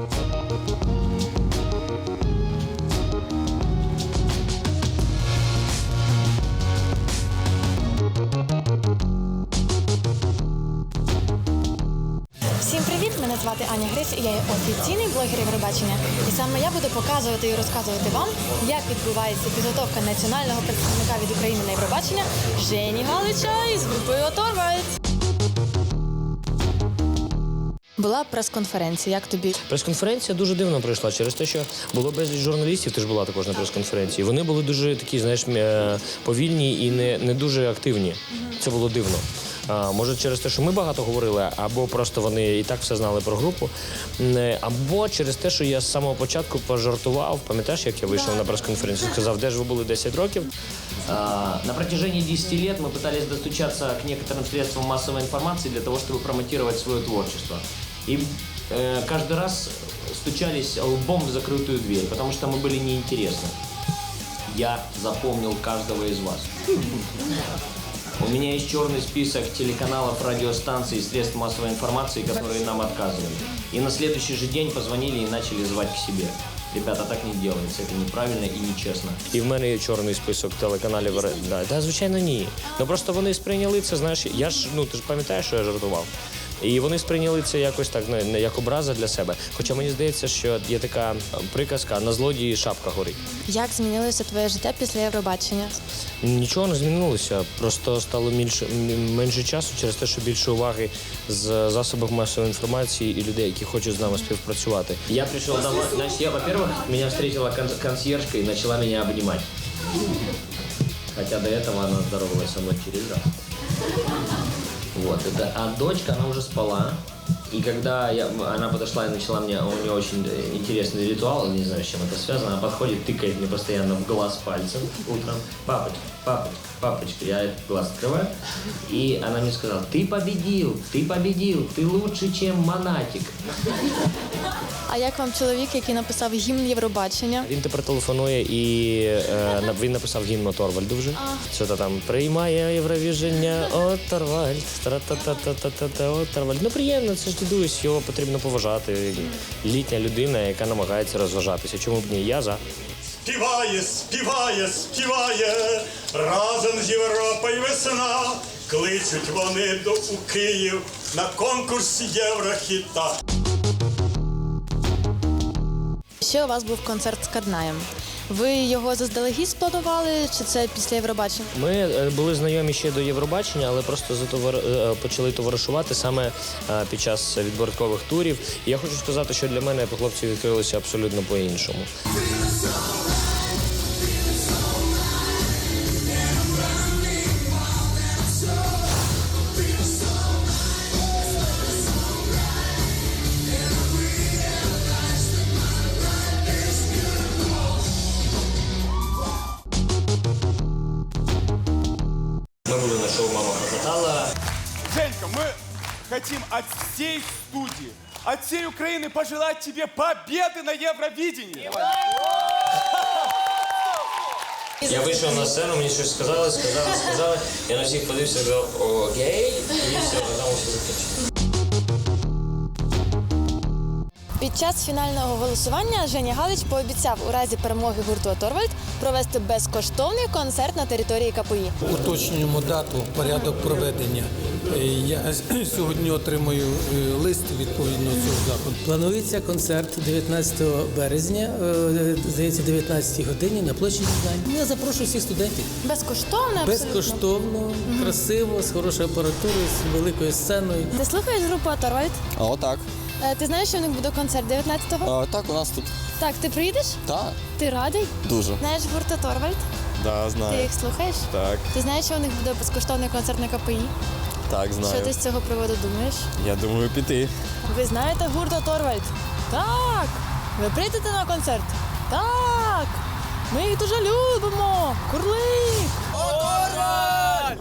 Всім привіт! Мене звати Аня Грис, і я є офіційний блогер Євробачення. І саме я буду показувати і розказувати вам, як відбувається підготовка національного представника від України на Євробачення Жені Галича із групою Оторвайт. Була прес-конференція. Як тобі? Прес-конференція дуже дивно пройшла через те, що було безліч журналістів. Ти ж була також на прес-конференції. Вони були дуже такі, знаєш, м- е, повільні і не, не дуже активні. Це було дивно. А, може, через те, що ми багато говорили, або просто вони і так все знали про групу, М, е, або через те, що я з самого початку пожартував. Пам'ятаєш, як я вийшов на прес-конференцію? Сказав, де ж ви були 10 років? на протяжении 10 лет мы пытались достучаться к некоторым средствам массовой информации для того, чтобы промотировать свое творчество. И э, каждый раз стучались лбом в закрытую дверь, потому что мы были неинтересны. Я запомнил каждого из вас. У меня есть черный список телеканалов, радиостанций и средств массовой информации, которые нам отказывали. И на следующий же день позвонили и начали звать к себе. Ребята, так не делается, это неправильно и нечесно. І в мене є чорний список телеканалів. ре- Да, да, звичайно, ні. Ну просто вони сприйняли це, знаєш, я ж, ну ти ж пам'ятаєш, що я жартував. І вони сприйняли це якось так не, як образа для себе. Хоча мені здається, що є така е, приказка на злодії шапка горить. Як змінилося твоє життя після Євробачення? Нічого не змінилося, просто стало більше м- менше часу через те, що більше уваги з засобів масової інформації і людей, які хочуть з нами співпрацювати. Я прийшов домой, значить, я, во-первых, мене встретила кон- консьержка і почала мене обнімати. Хотя до этого она здоровалась со мной через раз. Вот, это, а дочка, она уже спала. И когда я, она подошла и начала мне, у нее очень э, интересный ритуал, не знаю, с чем это связано, она подходит, тыкает мне постоянно в глаз пальцем утром. Папочка, папочка, папочка, я этот глаз открываю. И она мне сказала, ты победил, ты победил, ты лучше, чем Монатик. А як вам чоловік, який написав гімн Євробачення? Він тепер телефонує і е, на- він написав гімн Торвальду вже. Що то там приймає Євровіження Оторвальд. Тра-та-та-та-та-та Оторвальд. Ну приємно, це ж дідусь, його потрібно поважати. Літня людина, яка намагається розважатися. Чому б ні? Я за. Співає, співає, співає, разом з Європою весна. Кличуть вони до у Київ на конкурс Єврохіта. Ще у вас був концерт з Каднаєм. Ви його заздалегідь спланували, чи це після Євробачення? Ми е, були знайомі ще до Євробачення, але просто затовар... е, почали товаришувати саме е, під час відборкових турів. Я хочу сказати, що для мене хлопці відкрилися абсолютно по-іншому. Хотим от всей студии, от всей Украины пожелать тебе победы на Евровидении. Я вийшов на сцену, мені щось сказали, сказали, сказали. Я на всіх подивився, сказав окей, і все, на тому все закінчилося. Під час фінального голосування Женя Галич пообіцяв у разі перемоги гурту Оторвальд провести безкоштовний концерт на території КПІ. Уточнюємо дату, порядок проведення. Е, Я сьогодні отримую е, лист відповідно цього заходу. Планується концерт 19 березня, е, здається, 19 годині на площі Дізнань. Я запрошую всіх студентів. Безкоштовно абсолютно. Безкоштовно, красиво, з хорошою апаратурою, з великою сценою. Ти слухаєш групу Оторвальд? А отак. Е, ти знаєш, що у них буде концерт 19-го? А, е, так, у нас тут. Так, ти приїдеш? Так, Ти радий? дуже. Знаєш гурта Торвальд? Да, Ти їх слухаєш? Так, Ти знаєш, що у них буде безкоштовний концерт на КПІ? так, знаю. Що ти з цього приводу думаєш? Я думаю піти. Ви знаєте гурта Торвальд? Так. Ви прийдете на концерт? Так. Ми їх дуже любимо. Курлик! О, Торвальд!